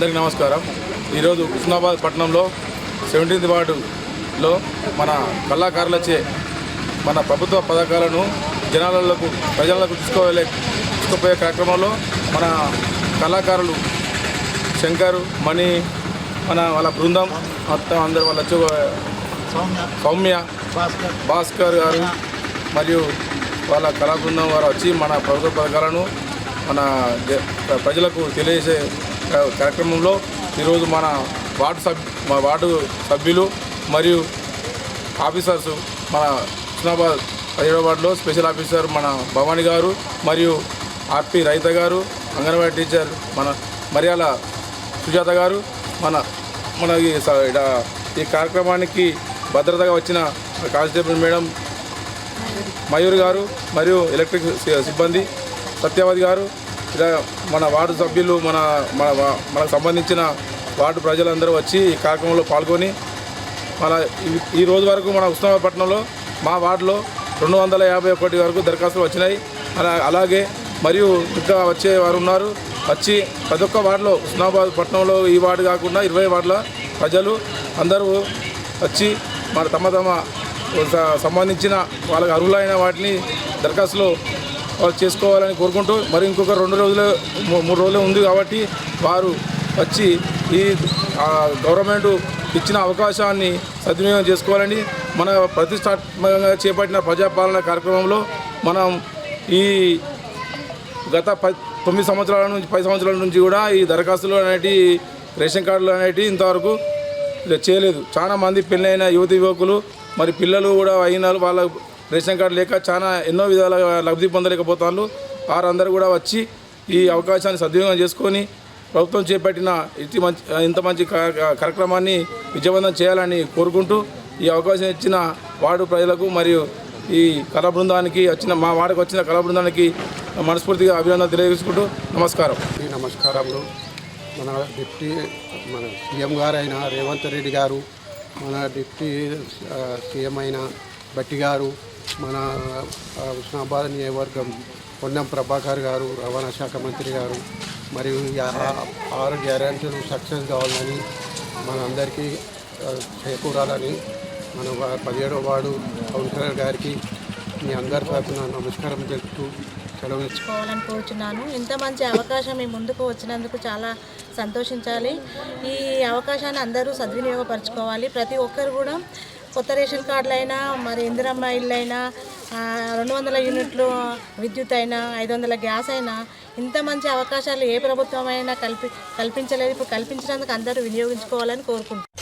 అందరికీ నమస్కారం. ఈరోజు హుస్నాబాద్ పట్టణంలో సెవెంటీన్త్ వార్డులో మన కళాకారులచే మన ప్రభుత్వ పథకాలను జనాలకు ప్రజలకు తీసుకోవాలి తీసుకుపోయే కార్యక్రమంలో మన కళాకారులు శంకర్ మణి మన వాళ్ళ బృందం మొత్తం అందరు వాళ్ళ సౌమ్య భాస్కర్ గారు మరియు వాళ్ళ కళా బృందం వారు వచ్చి మన ప్రభుత్వ పథకాలను మన ప్రజలకు తెలియజేసే కార్యక్రమంలో ఈరోజు మన వార్డు సభ్ మా వార్డు సభ్యులు మరియు ఆఫీసర్స్ మన హుస్నాబాద్ పదిహేడవ వార్డులో స్పెషల్ ఆఫీసర్ మన భవానీ గారు మరియు ఆర్పి రైత గారు అంగన్వాడీ టీచర్ మన మర్యాల సుజాత గారు మన మన ఈ స- ఈ కార్యక్రమానికి భద్రతగా వచ్చిన కానిస్టేబుల్ మేడం మయూర్ గారు మరియు ఎలక్ట్రిక్ సిబ్బంది సత్యవతి గారు ఇలా మన వార్డు సభ్యులు మన మన మనకు సంబంధించిన వార్డు ప్రజలందరూ వచ్చి ఈ కార్యక్రమంలో పాల్గొని మన ఈ- రోజు వరకు మన ఉస్మానాబాద్పట్నంలో మా వార్డులో రెండు వందల యాభై ఒకటి వరకు దరఖాస్తులు వచ్చినాయి. అలా అలాగే మరియు ఇంకా వచ్చే వారు ఉన్నారు. వచ్చి ప్రతి ఒక్క వార్డులో ఉస్మానాబాద్ పట్టణంలో ఈ వార్డు కాకుండా ఇరవై వార్డుల ప్రజలు అందరూ వచ్చి మన తమ తమ సంబంధించిన వాళ్ళకి అర్హులైన వాటిని దరఖాస్తులో వాళ్ళు చేసుకోవాలని కోరుకుంటూ మరి ఇంకొక రెండు రోజులు మూడు రోజులు ఉంది కాబట్టి వారు వచ్చి ఈ గవర్నమెంట్ ఇచ్చిన అవకాశాన్ని సద్వినియోగం చేసుకోవాలని మన ప్రతిష్టాత్మకంగా చేపట్టిన ప్రజాపాలన కార్యక్రమంలో మనం ఈ గత ప తొమ్మిది సంవత్సరాల నుంచి పది సంవత్సరాల నుంచి కూడా ఈ దరఖాస్తులు అనేటి రేషన్ కార్డులు అనేటి ఇంతవరకు చేయలేదు. చాలా మంది పెళ్ళైన యువతి యువకులు మరి పిల్లలు కూడా అయిన వాళ్ళ రేషన్ కార్డు లేక చాలా ఎన్నో విధాలుగా లబ్ధి పొందలేకపోతాను వారందరూ కూడా వచ్చి ఈ అవకాశాన్ని సద్వినియోగం చేసుకొని ప్రభుత్వం చేపట్టిన ఇంత మంచి ఇంత మంచి కార్యక్రమాన్ని విజయవంతం చేయాలని కోరుకుంటూ ఈ అవకాశం ఇచ్చిన వార్డు ప్రజలకు మరియు ఈ కళా బృందానికి వచ్చిన మా వాడకు వచ్చిన కళా బృందానికి మనస్ఫూర్తిగా అభినందన తెలియజేసుకుంటూ నమస్కారం. ఈ నమస్కారములు. మన డిప్టీ మన సీఎం గారైన రేవంత్ రెడ్డి గారు మన డిప్టీ సీఎం అయిన బట్టి గారు మన ఆ, హుస్నాబాద్ నియోజకవర్గం పొన్నం ప్రభాకర్ గారు రవాణా శాఖ మంత్రి గారు మరియు ఆరు గ్యారెంటీలు సక్సెస్ కావాలని మనందరికీ చేకూరాలని మన వా- పదిహేడవ వార్డు కౌన్సిలర్ గారికి మీ అందరి తరఫున నమస్కారం చెప్తూ సెలవు కోరుచున్నాను. ఇంత మంచి అవకాశం మీ ముందుకు వచ్చినందుకు చాలా సంతోషించాలి. ఈ అవకాశాన్ని అందరూ సద్వినియోగపరచుకోవాలి. ప్రతి ఒక్కరు కూడా కొత్త రేషన్ కార్డులు అయినా మరి ఇందిరమ్మ ఇల్లు అయినా రెండు వందల యూనిట్లు విద్యుత్ అయినా ఐదు వందల గ్యాస్ అయినా ఇంత మంచి అవకాశాలు ఏ ప్రభుత్వం అయినా కల్పి కల్పించలేదు. ఇప్పుడు కల్పించినందుకు అందరూ వినియోగించుకోవాలని కోరుకుంటున్నాను